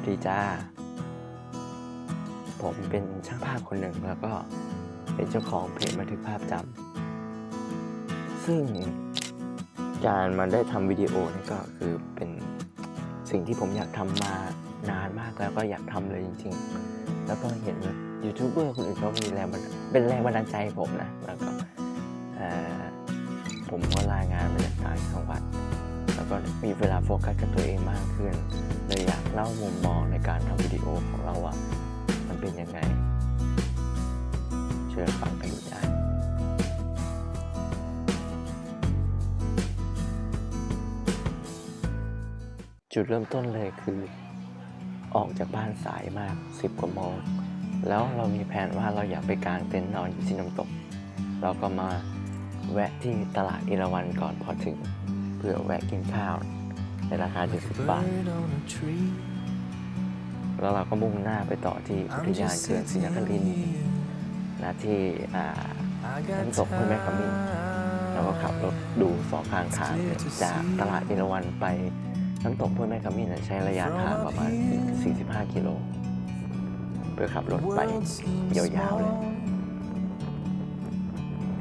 วัสดีจ้า ผมเป็นช่างภาพคนหนึ่งแล้วก็เป็นเจ้าของเพจบันทึกภาพจำ ซึ่งการมาได้ทำวิดีโอนี่ก็คือเป็นสิ่งที่ผมอยากทำมานานมากแล้วก็อยากทำเลยจริง ๆ แล้วก็เห็นยูทูบเบอร์คนอื่นเขามีแรงเป็นแรงบันดาลใจผมนะ แล้วก็ผมก็ลางานมาจากต่างจังหวัด แล้วก็มีเวลาโฟกัสกับตัวเองมากขึ้น เล่ามุมมองในการทำวิดีโอของเราอะมันเป็นยังไง เชิญฟังกันดูได้จุดเริ่มต้นเลยคือ ออกจากบ้านสายมาก 10 กว่าโมง แล้วเรามีแผนว่าเราอยากไปกางเต็นท์นอนอยู่ที่น้ำตก เราก็มาแวะที่ตลาดอิราวันก่อนพอถึง เพื่อแวะกินข้าว ในราคา 70 บาท แล้วเราก็มุ่งหน้าไปต่อที่อุทยานเขื่อนศรีนครินทร์นะที่อ่าน้ำตกห้วยแม่ขมิ้นเราก็ขับรถดูสองข้างทางจากตลาดเอราวันไปน้ำตกห้วยแม่ขมิ้นนะใช้ระยะทางประมาณ 45 กิโลเพื่อขับรถไปยาวๆเลย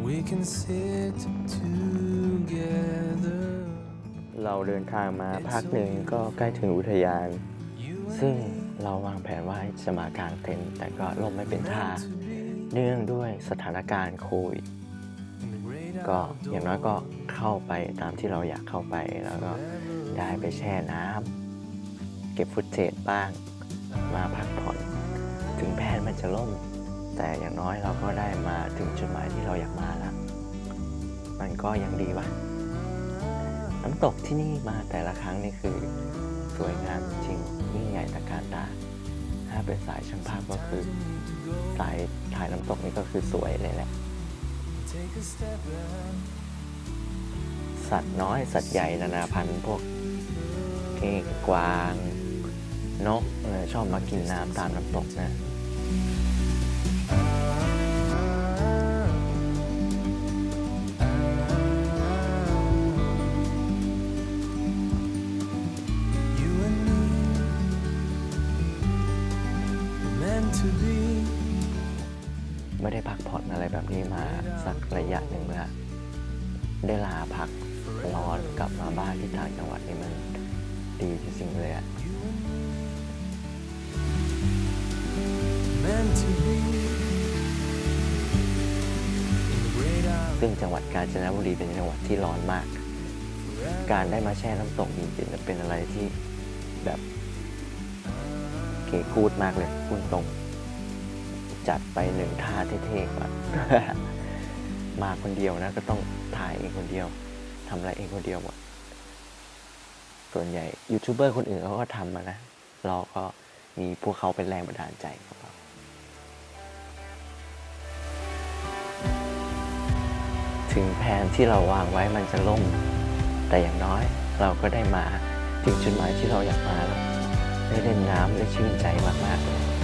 We can sit together. เราเดินทางมาพักหนึ่งก็ใกล้ถึงอุทยาน ซึ่งเราวางแผนว่าจะมากางเต็นท์แต่ก็ลมไม่เป็นท่า เนื่องด้วยสถานการณ์โควิดก็อย่างน้อยก็เข้าไปตามที่เราอยากเข้าไปแล้วก็ได้ไปแช่น้ำเก็บฟุตเทจบ้าง มาพักผ่อน ถึงแผนมันจะล่ม แต่อย่างน้อยเราก็ได้มาถึงจุดหมายที่เราอยากมาแล้ว มันก็ยังดีวะ น้ำตกที่นี่มาแต่ละครั้งนี่คือ สวยงามจริงยิ่งใหญ่ตะการตา ถ้าเป็นสายช่างภาพก็คือ สายถ่ายน้ำตกนี่ก็คือสวยเลยแหละ สัตว์น้อยสัตว์ใหญ่นานาพันธุ์พวกเก้งกวาง นกชอบมากินน้ำตามน้ำตกนะ ไม่ได้พักผ่อนอะไรแบบนี้มาสักระยะหนึ่งแล้วได้ลาพักร้อนกลับมาบ้านที่ต่างจังหวัดนี่มันดีจริงๆเลยอะซึ่งจังหวัดกาญจนบุรีเป็นจังหวัดที่ร้อนมาก การได้มาแช่น้ำตกจริงๆจะเป็นอะไรที่แบบเก๋กูดมากเลยพูดตรง จัดไปหนึ่งท่าเท่ๆก่อนมาคนเดียวนะ ก็ต้องถ่ายเองคนเดียวทำอะไรเองคนเดียวหมดส่วนใหญ่ยูทูบเบอร์คนอื่นเขาก็ทำมานะ เราก็มีพวกเขาเป็นแรงบันดาลใจของเราถึงแผนที่เราวางไว้มันจะล่ม แต่อย่างน้อยเราก็ได้มาถึงจุดหมายที่เราอยากมาแล้วได้เล่นน้ำได้ชื่นใจมากๆเลย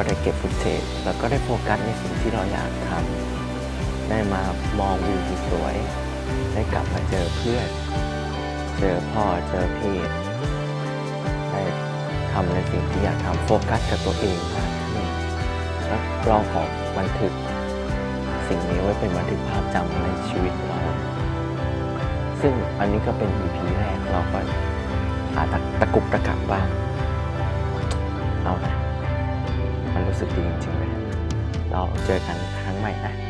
ก็ได้เก็บฟุตเทจแล้วก็ได้โฟกัสในสิ่งที่เราอยากทำได้มามองวิวที่สวยได้กลับมาเจอเพื่อน เจอพ่อเจอพี่ได้ทำในสิ่งที่อยากทำโฟกัสกับตัวเองมากขึ้นแล้วเราขอบันทึกสิ่งนี้ไว้เป็นบันทึกภาพจำในชีวิตเรา ซึ่งอันนี้ก็เป็น EP แรกเราก็อาจจะตะกุกตะกักบ้าง จอกันครั้งใหม่นะ